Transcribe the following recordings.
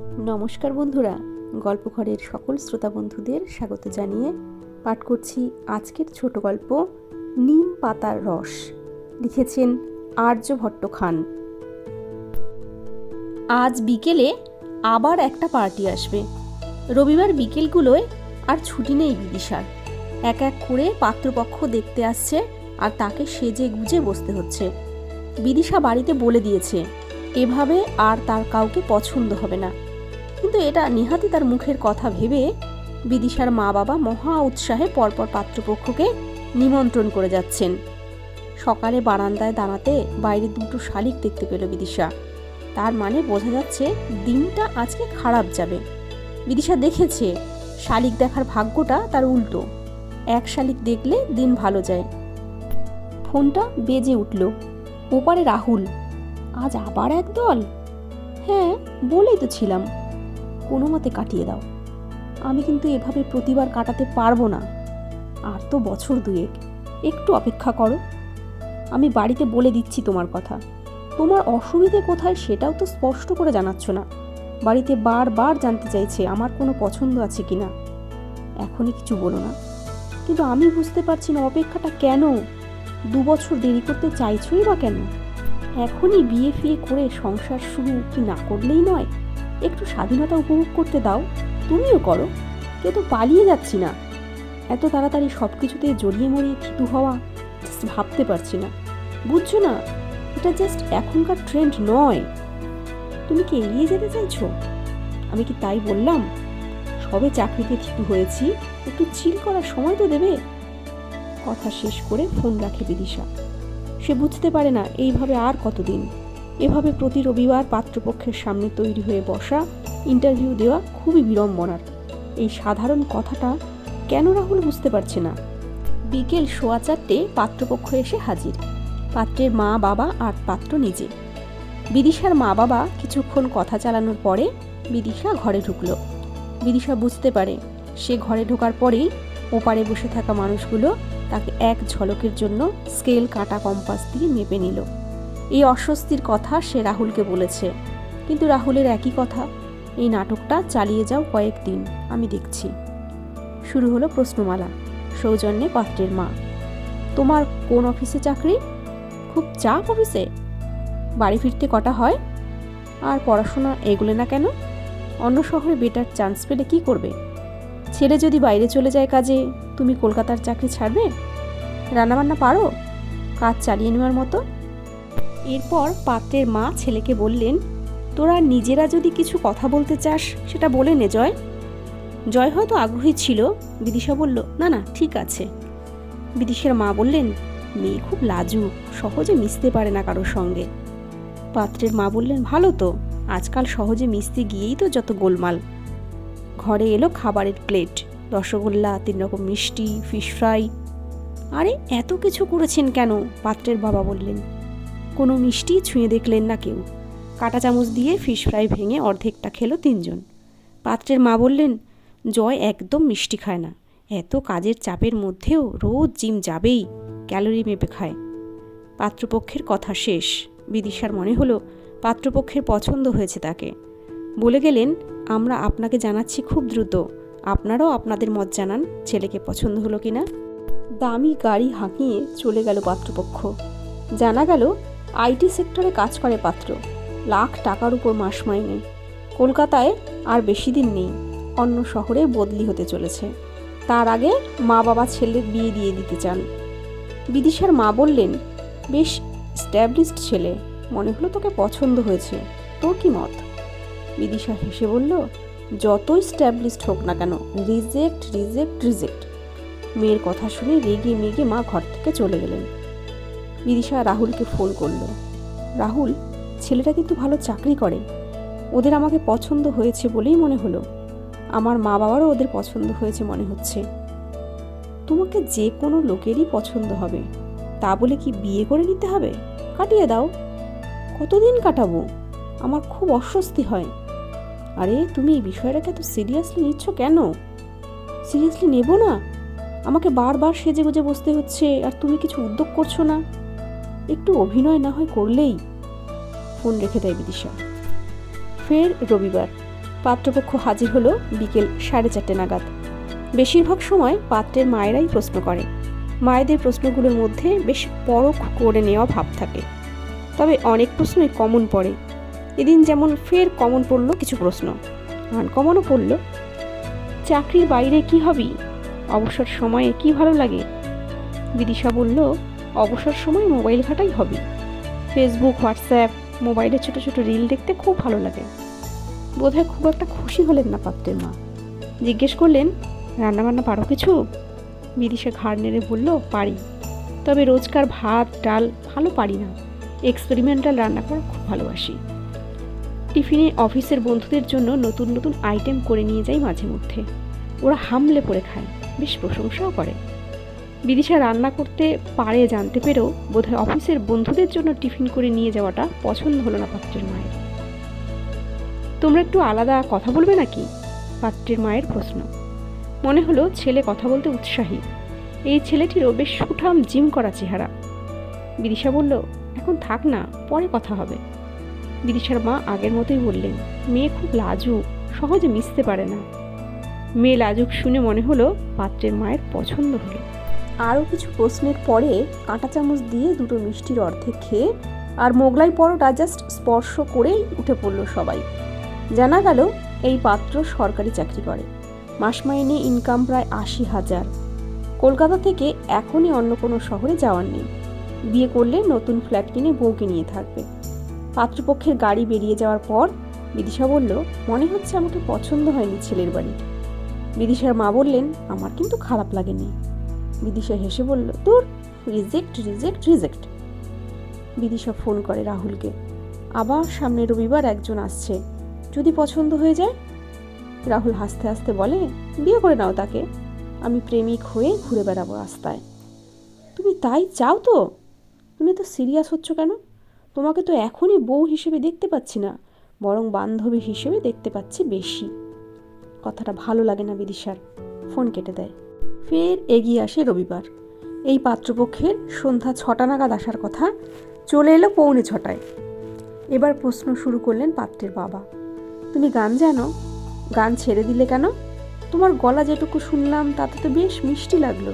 নমস্কার বন্ধুরা গল্পঘরের সকল শ্রোতা বন্ধুদের স্বাগত জানিয়ে পাঠ করছি আজকের ছোট গল্প, নিম পাতার রস, লিখেছেন আর্যভট্ট খান আজ বিকেলে আবার একটা পার্টি আসবে। রবিবার বিকেলগুলোয় আর ছুটি নেই বিদিশার। এক এক করে পাত্রপক্ষ দেখতে আসছে আর তাকে সেজে গুজে বসতে হচ্ছে। বিদিশা বাড়িতে বলে দিয়েছে, এভাবে আর তার কাউকে পছন্দ হবে না। কিন্তু এটা নিহাতি তার মুখের কথা ভেবে বিদিশার মা বাবা মহা উৎসাহে পরপর পাত্রপক্ষকে নিমন্ত্রণ করে যাচ্ছেন। সকালে বারান্দায় দাঁড়াতে বাইরে দুটো শালিক দেখতে পেল বিদিশা। তার মানে বোঝা যাচ্ছে দিনটা আজকে খারাপ যাবে। বিদিশা দেখেছে শালিক দেখার ভাগ্যটা তার উল্টো। এক শালিক দেখলে দিন ভালো যায়। ফোনটা বেজে উঠল। ওপারে রাহুল, আজ আবার এক দল হ্যাঁ বলেই তো ছিলাম। কোনো মতে কাটিয়ে দাও। আমি কিন্তু এভাবে প্রতিবার কাটাতে পারব না। আর তো বছর দুয়েক। একটু অপেক্ষা করো। আমি বাড়িতে বলে দিচ্ছি তোমার কথা। তোমার অসুবিধে কোথায় সেটাও তো স্পষ্ট করে জানাচ্ছ না। বাড়িতে বারবার জানতে চাইছে আমার কোনো পছন্দ আছে কি না এখনই কিছু বলো না। কিন্তু আমি বুঝতে পারছি না অপেক্ষাটা কেন? দু বছর দেরি করতে চাইছই বা কেন? এখনই বিয়ে ফিয়ে করে সংসার শুরু কি না করলেই নয়? একটু স্বাধীনতা উপভোগ করতে দাও। তুমিও করো। কেউ তো পালিয়ে যাচ্ছি না। এত তাড়াতাড়ি সব কিছুতে জড়িয়ে মরিয়ে থিতু হওয়া ভাবতে পারছি না। বুঝছ না, এটা জাস্ট এখনকার ট্রেন্ড নয়। তুমি কি এড়িয়ে যেতে চাইছো? আমি কি তাই বললাম? সবে চাকরিতে থিতু হয়েছি, একটু চিল করার সময় তো দেবে। কথা শেষ করে ফোন রাখে বিদিশা। সে বুঝতে পারে না, এইভাবে আর কতদিন। এভাবে প্রতি রবিবার পাত্রপক্ষের সামনে তৈরি হয়ে বসা ইন্টারভিউ দেওয়া খুবই বিড়ম্বনার। এই সাধারণ কথাটা কেন রাহুল বুঝতে পারছে না? বিকেল সোয়া চারটে পাত্রপক্ষ এসে হাজির। পাত্রের মা বাবা আর পাত্র নিজে। বিদিশার মা বাবা কিছুক্ষণ কথা চালানোর পরে বিদিশা ঘরে ঢুকল। বিদিশা বুঝতে পারে, সে ঘরে ঢোকার পরেই ওপারে বসে থাকা মানুষগুলো তাকে এক ঝলকের জন্য স্কেল কাটা কম্পাস দিয়ে মেপে নিল। এই অস্বস্তির কথা সে রাহুলকে বলেছে। কিন্তু রাহুলের একই কথা, এই নাটকটা চালিয়ে যাও কয়েকদিন, আমি দেখছি। শুরু হলো প্রশ্নমালা, সৌজন্যে পাত্রের মা। তোমার কোন অফিসে চাকরি? খুব চাপ অফিসে? বাড়ি ফিরতে কটা হয়? আর পড়াশোনা এগুলো না কেন? অন্য শহরে বেটার চান্স পেলে কি করবে? ছেলে যদি বাইরে চলে যায় কাজে, তুমি কলকাতার চাকরি ছাড়বে? রান্নাবান্না পারো? কাজ চালিয়ে নেওয়ার মতো? এরপর পাত্রের মা ছেলেকে বললেন, তোরা নিজেরা যদি কিছু কথা বলতে চাস, সেটা বলে নে, জয়। জয় হয়তো আগ্রহী ছিল। বিদিশা বলল, না না, ঠিক আছে। বিদিশার মা বললেন, মেয়ে খুব লাজুক, সহজে মিশতে পারে না কারোর সঙ্গে। পাত্রের মা বললেন, ভালো তো, আজকাল সহজে মিশতে গিয়েই তো যত গোলমাল। ঘরে এলো খাবারের প্লেট, রসগোল্লা, তিন রকম মিষ্টি, ফিশ ফ্রাই। আরে, এত কিছু করেছেন কেন? পাত্রের বাবা বললেন কোনো মিষ্টি ছুঁয়ে দেখলেন না কেউ। কাটা চামচ দিয়ে ফিশ ফ্রাই ভেঙে অর্ধেকটা খেলো তিনজন। পাত্রের মা বললেন, জয় একদম মিষ্টি খায় না। এত কাজের চাপের মধ্যেও রোজ জিম যাবেই, ক্যালোরি মেপে খায়। পাত্রপক্ষের কথা শেষ। বিদিশার মনে হলো, পাত্রপক্ষের পছন্দ হয়েছে তাকে। বলে গেলেন, আমরা আপনাকে জানাচ্ছি খুব দ্রুত। আপনারাও আপনাদের মত জানান, ছেলেকে পছন্দ হলো কিনা? দামি গাড়ি হাঁকিয়ে চলে গেল পাত্রপক্ষ। জানা গেল আইটি সেক্টরে কাজ করে পাত্র। লাখ টাকার উপর মাস মাইনে কলকাতায় আর বেশি দিন নেই। অন্য শহরে বদলি হতে চলেছে। তার আগে মা বাবা ছেলের বিয়ে দিয়ে দিতে চান। বিদিশার মা বললেন, বেশ স্ট্যাবলিশড ছেলে, মনে হলো তোকে পছন্দ হয়েছে। তোর কি মত? বিদিশা হেসে বলল, যতই স্ট্যাবলিশড হোক না কেন রিজেক্ট রিজেক্ট রিজেক্ট মেয়ের কথা শুনে রেগে মেগে মা ঘর থেকে চলে গেলেন। বিদিশা রাহুলকে ফোন করল। রাহুল, ছেলেটা কিন্তু ভালো চাকরি করে। ওদের আমাকে পছন্দ হয়েছে বলেই মনে হলো। আমার মা বাবারও ওদের পছন্দ হয়েছে মনে হচ্ছে। তোমাকে যে কোনো লোকেরই পছন্দ হবে। তা বলে কি বিয়ে করে নিতে হবে? কাটিয়ে দাও। কতদিন কাটাবো? আমার খুব অস্বস্তি হয়। আরে, তুমি এই বিষয়টাকে এত সিরিয়াসলি নিচ্ছ কেন? সিরিয়াসলি নেব না? আমাকে বারবার সেজে গুজে বসতে হচ্ছে আর তুমি কিছু উদ্যোগ করছ না। একটু অভিনয় না হয় করলেই ফোন রেখে দেয় বিদিশা। ফের রবিবার, পাত্রপক্ষ হাজির হলো বিকেল সাড়ে চারটে নাগাদ। বেশিরভাগ সময় পাত্রের মায়েরাই প্রশ্ন করে। মায়েদের প্রশ্নগুলোর মধ্যে বেশ পরখ করে নেওয়া ভাব থাকে। তবে অনেক প্রশ্নই কমন পড়ে। এদিন যেমন ফের কমন পড়ল কিছু প্রশ্ন। আনকমনও পড়ল। চাকরির বাইরে কি হবি? অবসর সময়ে কি ভালো লাগে? বিদিশা বলল অবসর সময় মোবাইল ঘাটাই হবে ফেসবুক হোয়াটসঅ্যাপ মোবাইলে ছোট ছোট রিল দেখতে খুব ভালো লাগে। বোধহয় খুব একটা খুশি হলেন না পাত্রের মা। জিজ্ঞেস করলেন, রান্নাবান্না পারো কিছু? বিদিশে ঘাড় নেড়ে বলল, পারি। তবে রোজকার ভাত, ডাল ভালো পারি না। এক্সপেরিমেন্টাল রান্না করা খুব ভালোবাসি। টিফিনে অফিসের বন্ধুদের জন্য নতুন নতুন আইটেম করে নিয়ে যাই মাঝে মধ্যে। ওরা হামলে পড়ে খায়। বেশ প্রশংসাও করে। বিদিশা রান্না করতে পারে জানতে পেরেও বোধহয় অফিসের বন্ধুদের জন্য টিফিন করে নিয়ে যাওয়াটা পছন্দ হলো না পাত্রের মায়ের। তোমরা একটু আলাদা কথা বলবে নাকি? পাত্রের মায়ের প্রশ্ন। মনে হলো ছেলে কথা বলতে উৎসাহী। এই ছেলেটিরও বেশ সুঠাম জিম করা চেহারা। বিদিশা বলল, এখন থাক না, পরে কথা হবে। বিদিশার মা আগের মতোই বললেন, মেয়ে খুব লাজুক, সহজে মিশতে পারে না। মেয়ে লাজুক শুনে মনে হলো পাত্রের মায়ের পছন্দ হলো। আরও কিছু প্রশ্নের পরে কাঁটা চামচ দিয়ে দুটো মিষ্টির অর্ধেক খেয়ে আর মোগলাই পরোটা জাস্ট স্পর্শ করেই উঠে পড়ল সবাই। জানা গেল এই পাত্র সরকারি চাকরি করে। মাস মাইনে ইনকাম প্রায় আশি হাজার। কলকাতা থেকে এখনই অন্য কোনো শহরে যাওয়ার নেই। বিয়ে করলে নতুন ফ্ল্যাট কিনে বউকে নিয়ে থাকবে। পাত্রপক্ষের গাড়ি বেরিয়ে যাওয়ার পর বিদিশা বলল, মনে হচ্ছে আমাকে পছন্দ হয়নি ছেলের বাড়ি বিদিশার মা বললেন, আমার কিন্তু খারাপ লাগেনি। বিদিশা হেসে বলল, তোর reject reject reject Bidisha phone করে রাহুলকে, আবার সামনে রবিবার একজন আসছে, যদি পছন্দ হয়ে যায়? রাহুল হাসতে হাসতে বলে, বিয়ে করে নাও তাকে, আমি প্রেমিক হয়ে ঘুরে বেড়াবো রাস্তায়। তুমি তাই চাও তো? তুমি তো সিরিয়াস হচ্ছ কেন? তোমাকে তো এখনই বউ হিসেবে দেখতে পাচ্ছি না, বরং বান্ধবী হিসেবে দেখতে পাচ্ছি বেশি। কথাটা ভালো লাগে না বিদিশার, ফোন কেটে দেয়। ফের এগিয়ে আসে রবিবার। এই পাত্রপক্ষের সন্ধ্যা ছটা নাগাদ আসার কথা চলে এলো পৌনে ছটায়। এবার প্রশ্ন শুরু করলেন পাত্রের বাবা। তুমি গান জানো? গান ছেড়ে দিলে কেন? তোমার গলা যেটুকু শুনলাম তাতে তো বেশ মিষ্টি লাগল।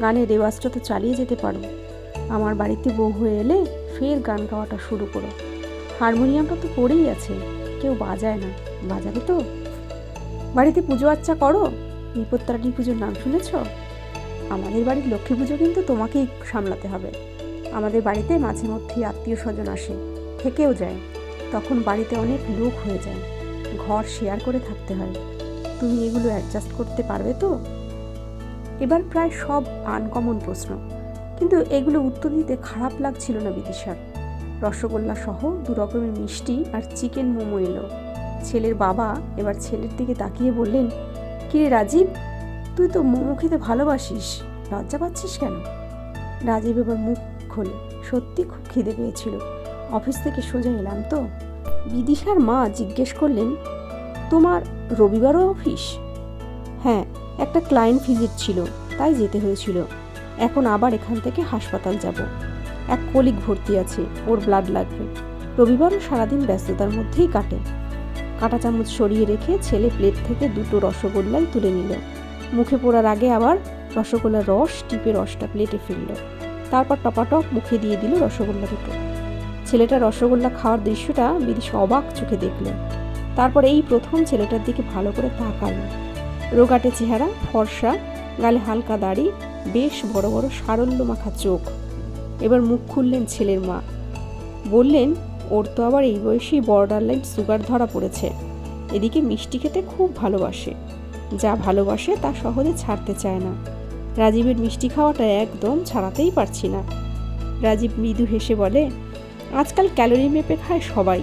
গানের রেওয়াজটা তো চালিয়ে যেতে পারো। আমার বাড়িতে বউ হয়ে এলে ফের গান গাওয়াটা শুরু করো। হারমোনিয়ামটা তো পড়েই আছে, কেউ বাজায় না। বাজাবে তো? বাড়িতে পুজো আচ্চা করো? বিপত্তারাটি পুজোর নাম শুনেছ? আমাদের বাড়ির লক্ষ্মী পুজো কিন্তু তোমাকেই সামলাতে হবে। আমাদের বাড়িতে মাঝে মধ্যেই আত্মীয় স্বজন আসে, থেকেও যায়। তখন বাড়িতে অনেক লোক হয়ে যায়। ঘর শেয়ার করে থাকতে হয়। তুমি এগুলো অ্যাডজাস্ট করতে পারবে তো? এবার প্রায় সব আনকমন প্রশ্ন। কিন্তু এগুলো উত্তর দিতে খারাপ লাগছিল না বিদিশার। রসগোল্লা সহ দু রকমের মিষ্টি আর চিকেন মোমো এলো। ছেলের বাবা এবার ছেলের দিকে তাকিয়ে বললেন কিরে রাজীব? তুই তো মোমো খেতে ভালোবাসিস। লজ্জা পাচ্ছিস কেন? রাজীব এবার মুখ খোলে। সত্যি খুব খিদে পেয়েছিল। অফিস থেকে সোজা এলাম তো। বিদিশার মা জিজ্ঞেস করলেন, তোমার রবিবারও অফিস? হ্যাঁ একটা ক্লায়েন্ট ভিজিট ছিল, তাই যেতে হয়েছিল। এখন আবার এখান থেকে হাসপাতাল যাব। এক কলিক ভর্তি আছে, ওর ব্লাড লাগবে। রবিবারও সারাদিন ব্যস্ততার মধ্যেই কাটে। কাঁটা চামচ সরিয়ে রেখে ছেলে প্লেট থেকে দুটো রসগোল্লাই তুলে নিল। মুখে পড়ার আগে আবার রসগোল্লার রস টিপে রসটা প্লেটে ফেলল। তারপর টপাটপ মুখে দিয়ে দিল রসগোল্লা দুটো। ছেলেটা রসগোল্লা খাওয়ার দৃশ্যটা বিদিশা অবাক চোখে দেখল। তারপর এই প্রথম ছেলেটার দিকে ভালো করে তাকালো। রোগাটে চেহারা, ফর্সা, গালে হালকা দাড়ি, বেশ বড় বড় সারল্য মাখা চোখ। এবার মুখ খুললেন ছেলের মা। বললেন ওর তো আবার এই বয়সেই বর্ডার লাইন সুগার ধরা পড়েছে। এদিকে মিষ্টি খেতে খুব ভালোবাসে। যা ভালোবাসে তা সহজে ছাড়তে চায় না। রাজীবের মিষ্টি খাওয়াটা একদম ছাড়াতেই পারছি না। রাজীব মৃদু হেসে বলে, আজকাল ক্যালোরি মেপে খায় সবাই।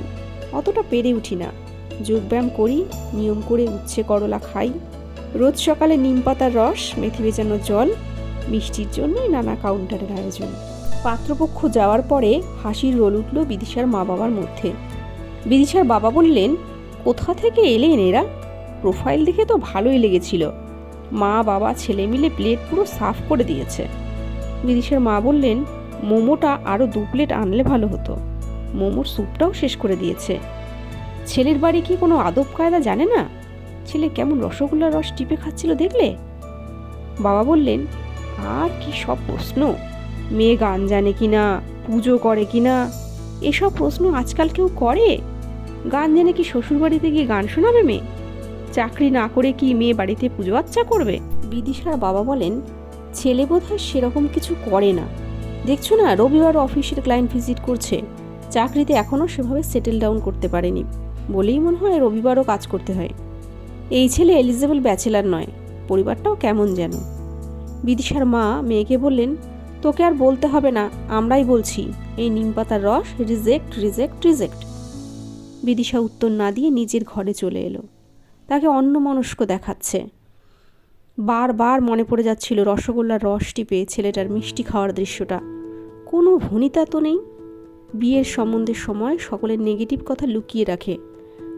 অতটা পেরে উঠি না। যোগব্যায়াম করি, নিয়ম করে উচ্ছে করলা খাই। রোজ সকালে নিম পাতার রস, মেথি ভেজানো জল, মিষ্টির জন্যই নানা কাউন্টারের আয়োজন। পাত্রপক্ষ যাওয়ার পরে হাসির রোল উঠল বিদিশার মা বাবার মধ্যে। বিদিশার বাবা বললেন, কোথা থেকে এলেন এরা? প্রোফাইল দেখে তো ভালোই লেগেছিল। মা, বাবা, ছেলে মিলে প্লেট পুরো সাফ করে দিয়েছে। বিদিশার মা বললেন, মোমোটা আরও দু প্লেট আনলে ভালো হতো। মোমোর স্যুপটাও শেষ করে দিয়েছে। ছেলের বাড়ি কি কোনো আদব কায়দা জানে না? ছেলে কেমন রসগোল্লার রস টিপে খাচ্ছিল দেখলে? বাবা বললেন, আর কি সব প্রশ্ন? মেয়ে গান জানে কি না পুজো করে কি না এসব প্রশ্ন আজকাল কেউ করে? গান জেনে কি শ্বশুর বাড়িতে গিয়ে গান শোনাবে মেয়ে? চাকরি না করে কি মেয়ে বাড়িতে পুজো আচ্চা করবে? বিদিশার বাবা বলেন, ছেলে বোধহয় সেরকম কিছু করে না। দেখছ না, রবিবার অফিসের ক্লায়েন্ট ভিজিট করছে। চাকরিতে এখনও সেভাবে সেটেল ডাউন করতে পারেনি। বলেই মনে হয় রবিবারও কাজ করতে হয়। এই ছেলে এলিজেবল ব্যাচেলার নয়, পরিবারটাও কেমন যেন। বিদিশার মা মেয়েকে বললেন তোকে আর বলতে হবে না, আমরাই বলছি। এই নিমপাতার রস, রিজেক্ট রিজেক্ট রিজেক্ট। বিদিশা উত্তর না দিয়ে নিজের ঘরে চলে এলো। তাকে অন্যমনস্ক দেখাচ্ছে। বারবার মনে পড়ে যাচ্ছিল রসগোল্লার রস টিপে ছেলেটার মিষ্টি খাওয়ার দৃশ্যটা। কোনো ভনিতা তো নেই। বিয়ের সম্বন্ধের সময় সকলের নেগেটিভ কথা লুকিয়ে রাখে।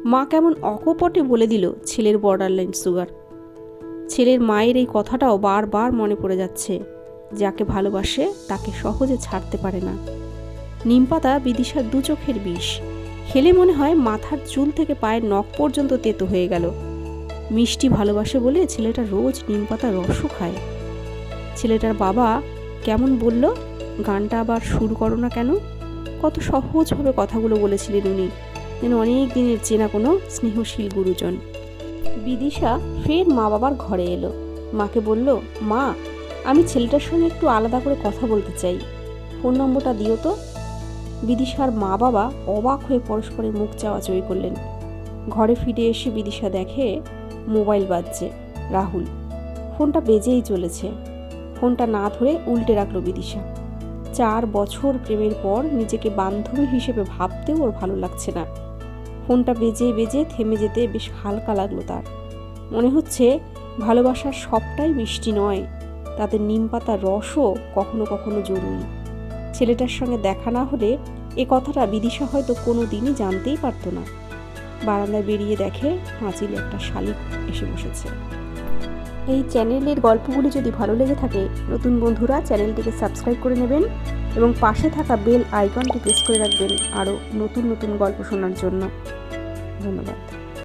মা কেমন অকপটে বলে দিল ছেলের বর্ডারলাইন সুগার ছেলের মায়ের এই কথাটাও বারবার মনে পড়ে যাচ্ছে। যাকে ভালোবাসে তাকে সহজে ছাড়তে পারে না। নিমপাতা বিদিশার দু চোখের বিষ। খেলে মনে হয় মাথার চুল থেকে পায়ের নখ পর্যন্ত তেতো হয়ে গেল। মিষ্টি ভালোবাসে বলে ছেলেটা রোজ নিমপাতা রসও খায়। ছেলেটার বাবা কেমন বলল, গানটা আবার শুরু করো না কেন? কত সহজভাবে কথাগুলো বলেছিলেন উনি। যেন অনেক দিনের চেনা কোনো স্নেহশীল গুরুজন। বিদিশা ফের মা বাবার ঘরে এলো। মাকে বলল, মা আমি ছেলেটার সঙ্গে একটু আলাদা করে কথা বলতে চাই। ফোন নম্বরটা দিও তো। বিদিশার মা বাবা অবাক হয়ে পরস্পরের মুখ চাওয়াচুই করলেন। ঘরে ফিরে এসে বিদিশা দেখে মোবাইল বাজছে। রাহুল, ফোনটা বেজেই চলেছে। ফোনটা না ধরে উল্টে রাখল বিদিশা। চার বছর প্রেমের পর নিজেকে বান্ধবী হিসেবে ভাবতেও ওর ভালো লাগছে না। ফোনটা বেজে বেজে থেমে যেতে বেশ হালকা লাগল তার। মনে হচ্ছে ভালোবাসার সবটাই মিষ্টি নয়। তাদের নিম পাতার রসও কখনো কখনো জরুরি। ছেলেটার সঙ্গে দেখা না হলে এ কথাটা বিদিশা হয়তো কোনো দিনই জানতেই পারতো না। বারান্দায় বেরিয়ে দেখে পাঁচিলে একটা শালিক এসে বসেছে। এই চ্যানেলের গল্পগুলি যদি ভালো লেগে থাকে, নতুন বন্ধুরা চ্যানেলটিকে সাবস্ক্রাইব করে নেবেন এবং পাশে থাকা বেল আইকনটি প্রেস করে রাখবেন আরও নতুন নতুন গল্প শোনার জন্য। ধন্যবাদ।